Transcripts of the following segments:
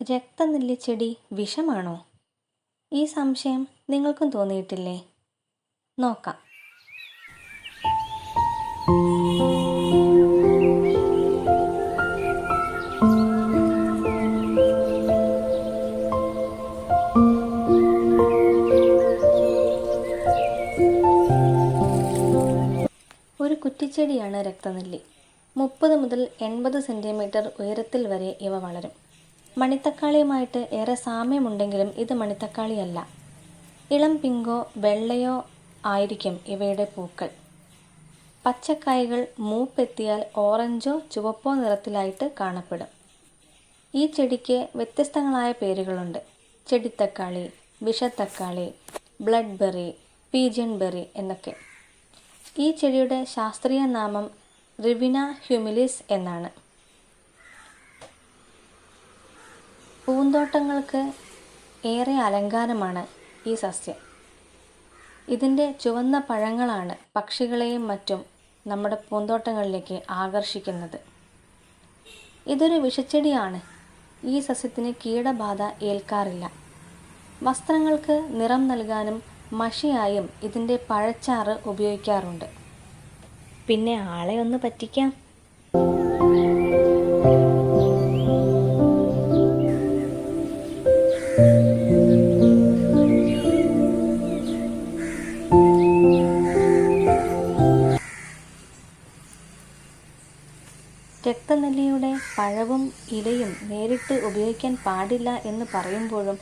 രക്തനെല്ലിച്ചെടി വിഷമാണോ? ഈ സംശയം നിങ്ങൾക്കും തോന്നിയിട്ടില്ലേ? നോക്കാം. ഒരു കുറ്റിച്ചെടിയാണ് രക്തനെല്ലി. മുപ്പത് മുതൽ എൺപത് സെന്റിമീറ്റർ ഉയരത്തിൽ വരെ ഇവ വളരും. മണിത്തക്കാളിയുമായിട്ട് ഏറെ സാമ്യമുണ്ടെങ്കിലും ഇത് മണിത്തക്കാളിയല്ല. ഇളം പിങ്കോ വെള്ളയോ ആയിരിക്കും ഇവയുടെ പൂക്കൾ. പച്ചക്കായകൾ മൂപ്പെത്തിയാൽ ഓറഞ്ചോ ചുവപ്പോ നിറത്തിലായിട്ട് കാണപ്പെടും. ഈ ചെടിക്ക് വ്യത്യസ്തങ്ങളായ പേരുകളുണ്ട്. ചെടിത്തക്കാളി വിഷത്തക്കാളി ബ്ലഡ് ബെറി പീജൻ ബെറി എന്നൊക്കെ. ഈ ചെടിയുടെ ശാസ്ത്രീയ നാമം റിവിന ഹ്യൂമിലിസ് എന്നാണ്. പൂന്തോട്ടങ്ങൾക്ക് ഏറെ അലങ്കാരമാണ് ഈ സസ്യം. ഇതിന്റെ ചുവന്ന പഴങ്ങളാണ് പക്ഷികളെയും മറ്റും നമ്മുടെ പൂന്തോട്ടങ്ങളിലേക്ക് ആകർഷിക്കുന്നത്. ഇതൊരു വിഷച്ചെടിയാണ്. ഈ സസ്യത്തിന് കീടബാധ ഏൽക്കാറില്ല. വസ്ത്രങ്ങൾക്ക് നിറം നൽകാനും മഷിയായും ഇതിന്റെ പഴച്ചാറ് ഉപയോഗിക്കാറുണ്ട്. പിന്നെ ആളെ ഒന്ന് പറ്റിക്കാം. രക്തനെല്ലിയുടെ പഴവും ഇലയും നേരിട്ട് ഉപയോഗിക്കാൻ പാടില്ല എന്ന് പറയുമ്പോഴും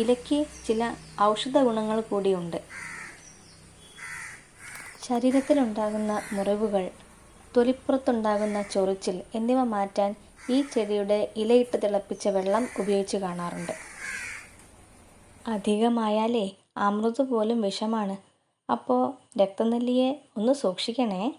ഇലയ്ക്ക് ചില ഔഷധ ഗുണങ്ങൾ കൂടിയുണ്ട്. ശരീരത്തിലുണ്ടാകുന്ന മുറിവുകൾ തൊലിപ്പുറത്തുണ്ടാകുന്ന ചൊറിച്ചിൽ എന്നിവ മാറ്റാൻ ഈ ചെടിയുടെ ഇലയിട്ട് തിളപ്പിച്ച വെള്ളം ഉപയോഗിച്ച് കാണാറുണ്ട്. അധികമായാലേ അമൃത് പോലും വിഷമാണ്. അപ്പോൾ രക്തനെല്ലിയെ ഒന്ന് സൂക്ഷിക്കണേ.